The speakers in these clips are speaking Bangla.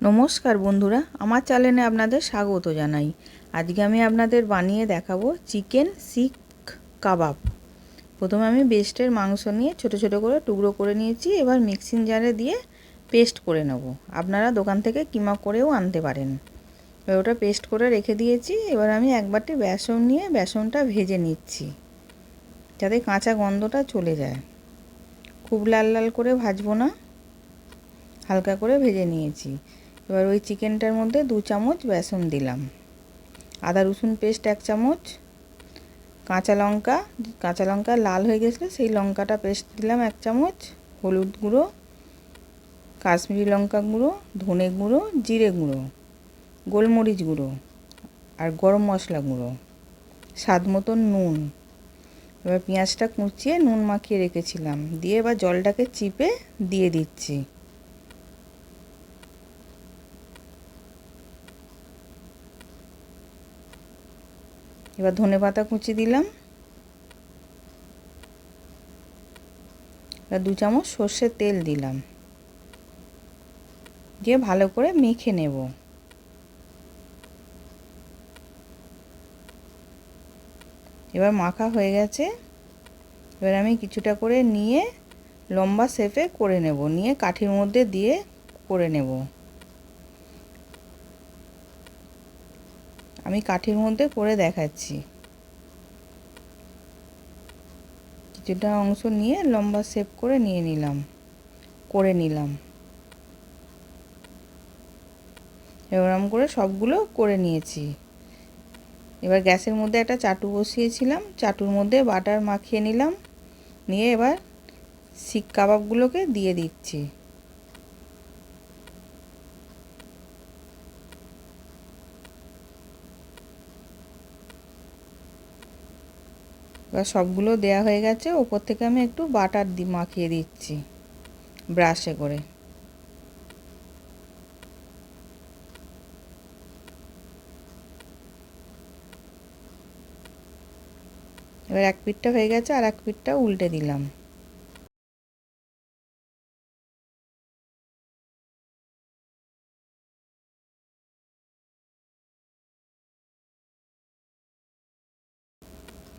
নমস্কার বন্ধুরা, আমার চ্যানেলে আপনাদের স্বাগত জানাই। আজকে আমি আপনাদের বানিয়ে দেখাবো চিকেন শিক কাবাব। প্রথমে আমি বেস্টের মাংস নিয়ে ছোট ছোট করে টুকরো করে নিয়েছি, এবার মিক্সিং জারে দিয়ে পেস্ট করে নেব। আপনারা দোকান থেকে কিমা করেও আনতে পারেন। এবার ওটা পেস্ট করে রেখে দিয়েছি, এবার আমি একবারটি বেসন নিয়ে বেসনটা ভেজে নিচ্ছি, যাতে কাঁচা গন্ধটা চলে যায়। খুব লাল লাল করে ভাজবো না, হালকা করে ভেজে নিয়েছি। এবার ওই চিকেনটার মধ্যে দু চামচ বেসন দিলাম। আদা, রসুন পেস্ট এক চামচ, কাঁচা লঙ্কা কাঁচা লঙ্কা লাল হয়ে গেছিল, সেই লঙ্কাটা পেস্ট দিলাম এক চামচ, হলুদ গুঁড়ো, কাশ্মীরি লঙ্কা গুঁড়ো, ধনে গুঁড়ো, জিরে গুঁড়ো, গোলমরিচ গুঁড়ো আর গরম মশলা গুঁড়ো। স্বাদ মতন নুন। এবার পেঁয়াজটা কুচিয়ে নুন মাখিয়ে রেখেছিলাম। দিয়ে এবার জলটাকে চিপে দিয়ে দিচ্ছি। এবার ধনে পাতা কুচি দিলাম। এবার দু চামচ সর্ষের তেল দিলাম। দিয়ে ভালো করে মেখে নেব। এবার মাখা হয়ে গেছে। এবার আমি কিছুটা করে নিয়ে লম্বা শেপে করে নেব। নিয়ে কাঠির মধ্যে দিয়ে করে নেব। আমি কাঠির মধ্যে করে দেখাচ্ছি। কিছুটা অংশ নিয়ে লম্বা শেপ করে নিয়ে নিলাম, করে নিলাম। এরকম করে সবগুলো করে নিয়েছি। এবার গ্যাসের মধ্যে একটা চাটু বসিয়েছিলাম, চাটুর মধ্যে বাটার মাখিয়ে নিলাম, নিয়ে এবার শিক কাবাবগুলোকে দিয়ে দিচ্ছি। এবার সবগুলো দেয়া হয়ে গেছে। ওপর থেকে আমি একটু বাটার দি মাখিয়ে দিচ্ছি ব্রাশে করে। এবার এক পিঠটা হয়ে গেছে আর এক পিঠটা উল্টে দিলাম।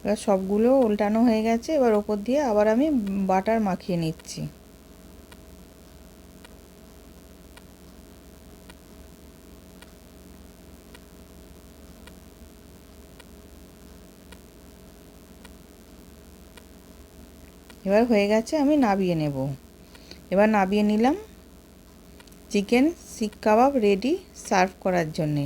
এবার সবগুলো উল্টানো হয়ে গেছে, এবার ওপর দিয়ে আবার আমি বাটার মাখিয়ে নিচ্ছি। এবার হয়ে গেছে আমি নাবিয়ে নেব। এবার নাবিয়ে নিলাম চিকেন শিক কাবাব রেডি সার্ভ করার জন্যে।